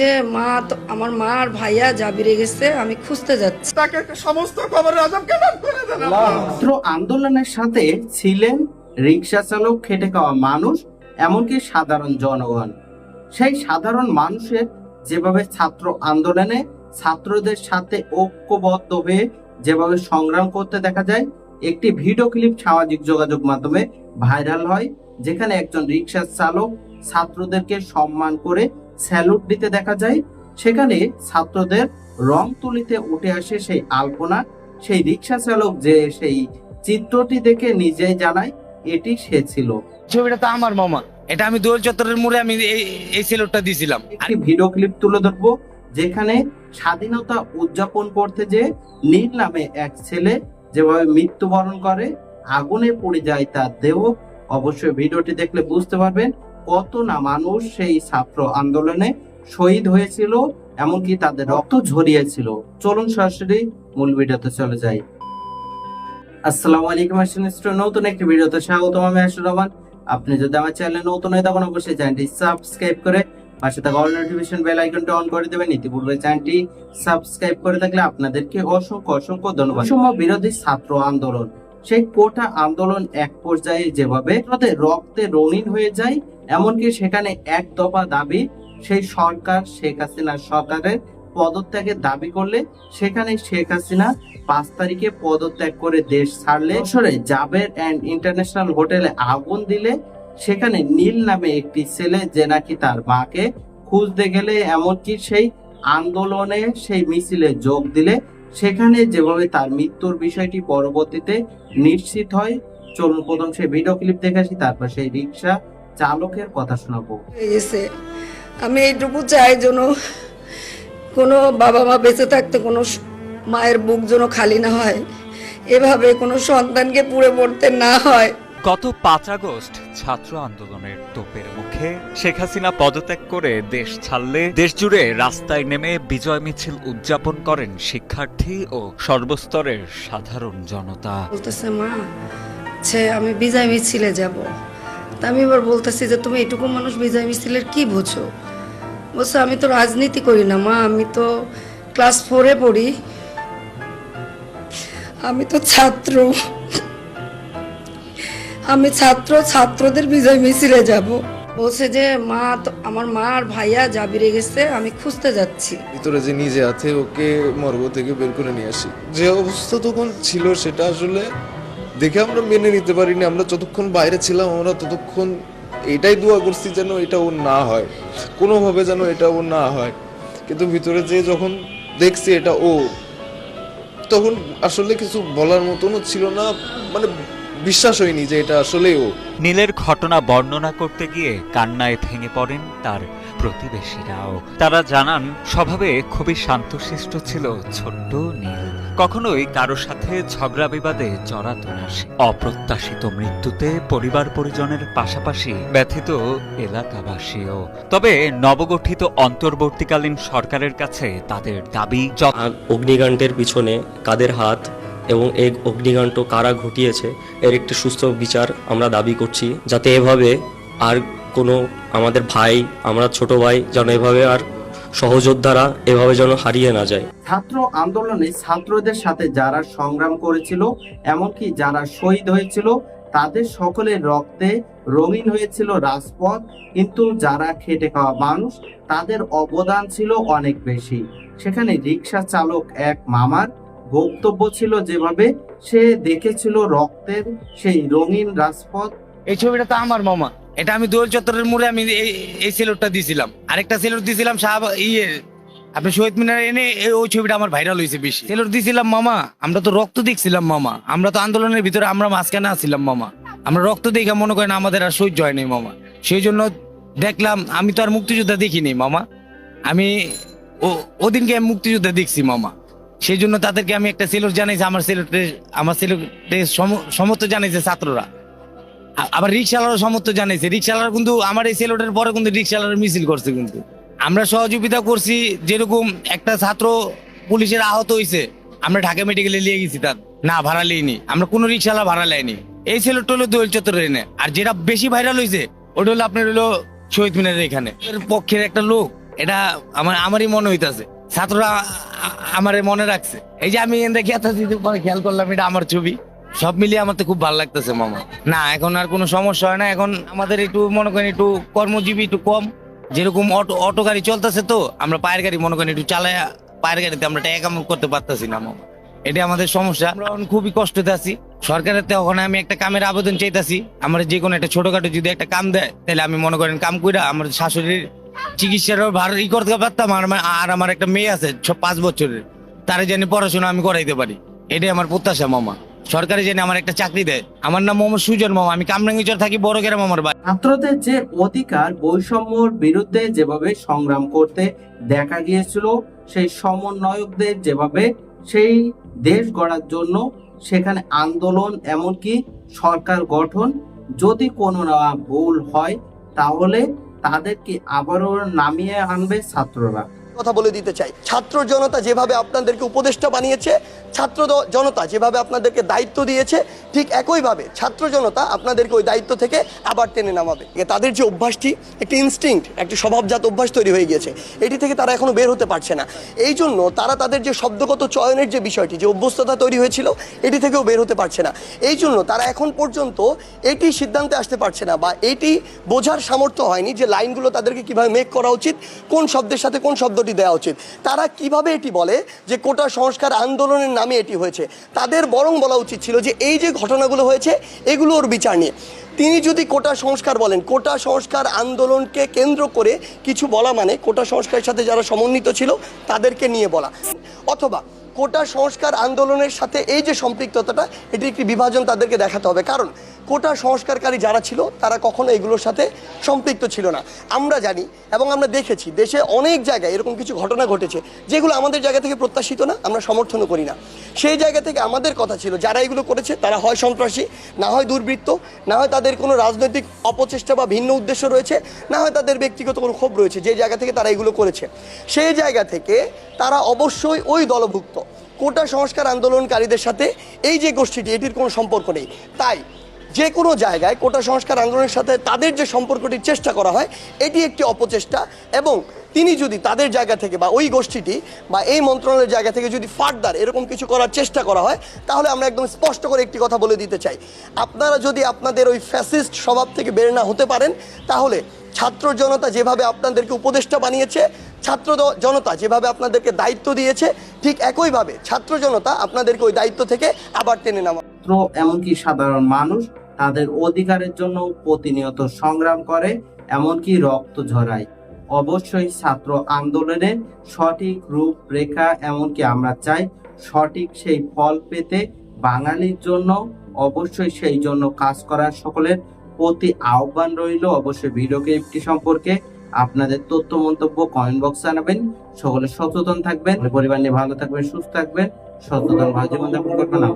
যে মা আমার মা আর ভাইয়া জাবিরে গেছে আমি খুঁজতে যাচ্ছি। তাকে সমস্ত খবর আজব কেন করে দেন আল্লাহ। ছাত্র আন্দোলনের সাথে ছিলেন রিক্সা চালক খেটে খাওয়া মানুষ এমনকি সাধারণ জনগণ। সেই সাধারণ মানুষের যেভাবে ছাত্র আন্দোলনে ছাত্রদের সাথে ঐক্যবদ্ধ হয়ে যেভাবে সংগ্রাম করতে দেখা যায় একটি ভিডিও ক্লিপ সামাজিক যোগাযোগ মাধ্যমে ভাইরাল হয় যেখানে একজন রিক্সা চালক ছাত্রদেরকে সম্মান করে স্যালুট দিতে দেখা যায়। সেখানে ছাত্রদের রং তুলিতে উঠে আসে সেই আলপনা সেই রিক্সা চালক যে সেই চিত্রটি দেখে নিজেই জানায় এটি সে ছিল। ছবিটা তো আমার মামা। এটা আমি দোল চত্বরের মোড়ে আমি এই এই সেলুটটা দিয়েছিলাম একটি ভিডিও ক্লিপ তুলে ধরবো যেখানে স্বাধীনতা উদযাপন করতে যে নীল নামে এক ছেলে যেভাবে মৃত্যুবরণ করে আগুনে পড়ে যায় তার দেহ। অবশ্যই ভিডিওটি দেখলে বুঝতে পারবেন। কত না মানুষ সেই ছাত্র আন্দোলনে শহীদ হয়েছিল, এমনকি তাদের রক্ত ঝরিয়েছিল। চলুন সরাসরি মূল ভিডিওতে চলে যাই। আসসালামু আলাইকুম আসসালাম নতুন একটি ভিডিওতে স্বাগতম, আমি আশুর রহমান। আপনি যদি আমার চ্যানেলে নতুন হয় তখন অবশ্যই চ্যানেলটি সাবস্ক্রাইব করে পাশে থাকা অল নোটিফিকেশন বেল আইকনটা অন করে দেবেন। ইতিপূর্বে চ্যানেলটি সাবস্ক্রাইব করে থাকলে আপনাদেরকে অসংখ্য অসংখ্য ধন্যবাদ। সময় বিরোধী ছাত্র আন্দোলন। সেই কোটা আন্দোলন এক পর্যায়ে যেভাবে রক্তে রঙিন হয়ে যায় এমনকি সেখানে এক দফা দাবি সেই সরকার শেখ হাসিনা সরকারের পদত্যাগের দাবি করলে সেখানে শেখ হাসিনা পাঁচ তারিখে পদত্যাগ করে দেশ ছাড়লে, সরে জাবের অ্যান্ড ইন্টারন্যাশনাল হোটেলে আগুন দিলে সেখানে নীল নামে একটি ছেলে যে নাকি তার মাকে খুঁজতে গেলে, এমনকি সেই আন্দোলনে সেই মিছিলে যোগ দিলে সেখানে যেভাবে তার মৃত্যুর বিষয়টি পরবর্তীতে নিশ্চিত হয়, চলুন প্রথম সেই ভিডিও ক্লিপ দেখে আসি, তারপর সেই রিক্সা চালকের কথা শোনাবো। আমি এইটুকু চাই যেন কোনো বাবা মা বেঁচে থাকতে কোনো মায়ের বুক যেন খালি না হয়। এভাবে কোনো সন্তানকে পুড়ে পড়তে না হয়। গত পাঁচ আগস্ট ছাত্র আন্দোলনের তোপের মুখে শেখ হাসিনা পদত্যাগ করে দেশ ছাড়লে দেশ জুড়ে রাস্তায় নেমে বিজয় মিছিল উদযাপন করেন শিক্ষার্থী ও সর্বস্তরের সাধারণ জনতা। বলতেছে মা আমি বিজয় মিছিলে যাব। তা আমি এবার বলতেছি যে তুমি এটুকু মানুষ বিজয় মিছিলের কি বোঝো? বলছে, আমি তো রাজনীতি করি না, মা, আমি তো ক্লাস ফোরে পড়ি। আমি তো ছাত্র। আমি ছাত্র, ছাত্রদের বিজয় মিছিলে যাব। বলছে যে, মা, তো আমার মা আর ভাইয়া জাবিরে গেছে, আমি খুঁজতে যাচ্ছি। ভিতরে যে নিজে আছে, ওকে মর্গ থেকে বের করে নিয়ে আসি। যে অবস্থা তখন ছিল সেটা আসলে দেখে আমরা মেনে নিতে পারিনি, আমরা যতক্ষণ বাইরে ছিলাম, আমরা ততক্ষণ এটাই দোয়া করছি যেন এটা ওর না হয়। কোনোভাবে যেন এটা ওর না হয়। কিন্তু ভিতরে যে যখন দেখছি এটা ও, তখন আসলে কিছু বলার মতনও ছিল না মানে বিশ্বাস হয়নি যে এটা আসলে ও। নীলের ঘটনা বর্ণনা করতে গিয়ে কান্নায় ভেঙে পড়েন তার প্রতিবেশীরাও। তারা জানান, স্বভাবে খুবই শান্তশিষ্ট ছিল ছোট্ট নীল। কখনোই কারও সাথে ঝগড়া বিবাদে জড়াত না সে। অপ্রত্যাশিত মৃত্যুতে পরিবার পরিজনের পাশাপাশি ব্যথিত এলাকাবাসীও তবে নবগঠিত অন্তর্বর্তীকালীন সরকারের কাছে তাদের দাবি অগ্নিকাণ্ডের পিছনে কাদের হাত এবং এই অগ্নিকাণ্ড কারা ঘটিয়েছে, এর একটি সুস্থ বিচার আমরা দাবি করছি, যাতে এভাবে আর কোনো আমাদের ভাই, আমরা ছোট ভাই, যেন এভাবে আর সহযোদ্ধারা এভাবে যেন হারিয়ে না যায়। ছাত্র আন্দোলনে ছাত্রদের সাথে যারা সংগ্রাম করেছিল এমনকি যারা শহীদ হয়েছিল তাদের সকলের রক্তে রঙিন হয়েছিল রাজপথ কিন্তু যারা খেটে খাওয়া মানুষ তাদের অবদান ছিল অনেক বেশি। সেখানে রিক্সা চালক এক মামার বক্তব্য ছিল যেভাবে সে দেখেছিল রক্তের সেই রঙিন রাজপথ। এই ছবিটা তো আমার মামা। এটা আমি দোল চত্বরের মোড়ে আমি এই সেলুটটা দিয়েছিলাম। আরেকটা সেলুট দিয়েছিলাম শাহ ইয়ে আপনি শহীদ মিনার এনে ওই ছবিটা আমার ভাইরাল হয়েছে বেশি। সেলুট দিয়েছিলাম মামা, আমরা তো রক্ত দেখছিলাম মামা। আমরা তো আন্দোলনের ভিতরে, আমরা মাঝখানে আসছিলাম মামা। আমরা রক্ত দেখে মনে করেন আমাদের আর সহ্য হয়নি মামা। সেই জন্য দেখলাম, আমি তো আর মুক্তিযোদ্ধা দেখিনি মামা। আমি ও, ওদিনকে আমি মুক্তিযোদ্ধা দেখছি মামা। সেই জন্য তাদেরকে আমি একটা সেলুট জানাইছি, আমার সেলুটে আমার সেলুটে সমস্ত জানাইছে ছাত্ররা। আবার রিক্সাওয়ালারও সমর্থন জানাইছে। রিক্সাওয়ালারা কিন্তু আমার এই সেলোটার পরে কিন্তু রিক্সাওয়ালার মিছিল করছে কিন্তু। আমরা সহযোগিতা করছি, যেরকম একটা ছাত্র পুলিশের আহত হয়েছে আমরা ঢাকা মেডিকেলে নিয়ে গেছি তার। না, ভাড়া লিইনি। আমরা কোনো রিক্সাওয়ালা ভাড়া লাইনি। এই সেলোটটা হলো দোয়েল চত্বরের এনে। আর যেটা বেশি ভাইরাল হয়েছে ওটা হলো আপনার হলো শহীদ মিনারের এখানে। এর পক্ষের একটা লোক, এটা আমার, আমারই মনে হইতাছে। ছাত্ররা আমার মনে রাখছে। এই যে আমি খেয়াল করলাম এটা আমার ছবি। সব মিলিয়ে আমার তো খুব ভালো লাগতেছে, মামা। না, এখন আর কোনো সমস্যা হয় না। এখন আমাদের একটু, মনে করেন একটু কর্মজীবী একটু কম। যেরকম অটো অটো গাড়ি চলতেছে তো, আমরা পায়ের গাড়ি, মনে করেন একটু চালায়, পায়ের গাড়িতে আমরা টাকা করতে পারতেছি না, মামা। এটা আমাদের সমস্যা। আমরা এখন খুবই কষ্টতে আছি। সরকারের তখন আমি একটা কামের আবেদন চাইতাছি। আমার যে কোনো একটা ছোটখাটো যদি একটা কাম দেয়, তাহলে আমি মনে করেন কাম কইরা আমার শাশুড়ির চিকিৎসারও ভার ই করতে পারতাম। আর আর আমার একটা মেয়ে আছে পাঁচ বছরের। তারে জানি পড়াশোনা আমি করাইতে পারি। এটাই আমার প্রত্যাশা, মামা। সরকারি জানি আমার একটা চাকরি দেয়। আমার নাম মোহাম্মদ সুজন মামা, আমি কামরাঙ্গিচর থাকি, বড় গ্রাম আমার বাড়ি। ছাত্রদের যে অধিকার, বৈষম্যর বিরুদ্ধে যেভাবে সংগ্রাম করতে দেখা গিয়েছিল, সেই সমন্বয়কদের যেভাবে সেই দেশ গড়ার জন্য সেখানে আন্দোলন, এমনকি সরকার গঠন, যদি কোনো না ভুল হয়, তাহলে তাদেরকে আবারও নামিয়ে আনবে ছাত্ররা। কথা বলে দিতে চাই। ছাত্র জনতা যেভাবে আপনাদেরকে উপদেষ্টা বানিয়েছে, ছাত্র জনতা যেভাবে আপনাদেরকে দায়িত্ব দিয়েছে, ঠিক একইভাবে ছাত্র জনতা আপনাদেরকে ওই দায়িত্ব থেকে আবার টেনে নামাবে। তাদের যে অভ্যাসটি, একটি ইনস্টিংক্ট একটি স্বভাবজাত অভ্যাস তৈরি হয়ে গিয়েছে। এটি থেকে তারা এখনও বের হতে পারছে না। এই জন্য তারা তাদের যে শব্দগত চয়নের যে বিষয়টি, যে অভ্যস্ততা তৈরি হয়েছিল, এটি থেকেও বের হতে পারছে না। এই জন্য তারা এখন পর্যন্ত এটি সিদ্ধান্তে আসতে পারছে না বা এটি বোঝার সামর্থ্য হয়নি যে লাইনগুলো তাদেরকে কীভাবে মেক করা উচিত, কোন শব্দের সাথে কোন শব্দটি দেওয়া উচিত। তারা কীভাবে এটি বলে যে কোটা সংস্কার আন্দোলনের নামে এটি হয়েছে? তাদের বরং বলা উচিত ছিল যে এই যে ঘটনাগুলো হয়েছে এগুলোর বিচার নিয়ে। তিনি যদি কোটা সংস্কার বলেন, কোটা সংস্কার আন্দোলনকে কেন্দ্র করে কিছু বলা মানে কোটা সংস্কারের সাথে যারা সমন্বিত ছিল, তাদেরকে নিয়ে বলা। অথবা কোটা সংস্কার আন্দোলনের সাথে এই যে সম্পৃক্ততাটা, এটি একটি বিভাজন তাদেরকে দেখাতে হবে। কারণ কোটা সংস্কারকারী যারা ছিল, তারা কখনো এগুলোর সাথে সম্পৃক্ত ছিল না। আমরা জানি এবং আমরা দেখেছি, দেশে অনেক জায়গায় এরকম কিছু ঘটনা ঘটেছে, যেগুলো আমাদের জায়গা থেকে প্রত্যাশিত না, আমরা সমর্থনও করি না। সেই জায়গা থেকে আমাদের কথা ছিল, যারা এগুলো করেছে তারা হয় সন্ত্রাসী, না হয় দুর্বৃত্ত, না হয় তাদের কোনো রাজনৈতিক অপচেষ্টা বা ভিন্ন উদ্দেশ্য রয়েছে, না হয় তাদের ব্যক্তিগত কোনো ক্ষোভ রয়েছে, যে জায়গা থেকে তারা এগুলো করেছে। সেই জায়গা থেকে তারা অবশ্যই ওই দলভুক্ত। কোটা সংস্কার আন্দোলনকারীদের সাথে এই যে গোষ্ঠীটি, এটির কোনো সম্পর্ক নেই। তাই যে কোনো জায়গায় কোটা সংস্কার আন্দোলনের সাথে তাদের যে সম্পর্কটির চেষ্টা করা হয়, এটি একটি অপচেষ্টা এবং তিনি যদি তাদের জায়গা থেকে বা ওই গোষ্ঠীটি বা এই মন্ত্রণালয়ের জায়গা থেকে যদি ফার্দার এরকম কিছু করার চেষ্টা করা হয়, তাহলে আমরা একদম স্পষ্ট করে একটি কথা বলে দিতে চাই। আপনারা যদি আপনাদের ওই ফ্যাসিস্ট স্বভাব থেকে বের না হতে পারেন, তাহলে ছাত্র জনতা যেভাবে আপনাদেরকে উপদেষ্টা বানিয়েছে, ছাত্র জনতা যেভাবে আপনাদেরকে দায়িত্ব দিয়েছে, ঠিক একইভাবে ছাত্র জনতা আপনাদেরকে ওই দায়িত্ব থেকে আবার টেনে ছাত্র এমনকি সাধারণ মানুষ তাদের অধিকারের জন্য প্রতিনিয়ত সংগ্রাম করে, এমনকি রক্ত ঝরায়। অবশ্যই ছাত্র আন্দোলনের সঠিক রূপরেখা এমনকি আমরা চাই, সঠিক সেই ফল পেতে বাঙালির জন্য, অবশ্যই সেই জন্য কাজ করার সকলের প্রতি আহ্বান রইল। অবশ্যই ভিডিও ক্লিপটি সম্পর্কে আপনাদের তথ্য, মন্তব্য কমেন্ট বক্সে জানাবেন। সকলে সচেতন থাকবেন। পরিবার নিয়ে ভালো থাকবেন, সুস্থ থাকবেন। সচেতন ভালো জীবন যাপন করবেন আল্লাহ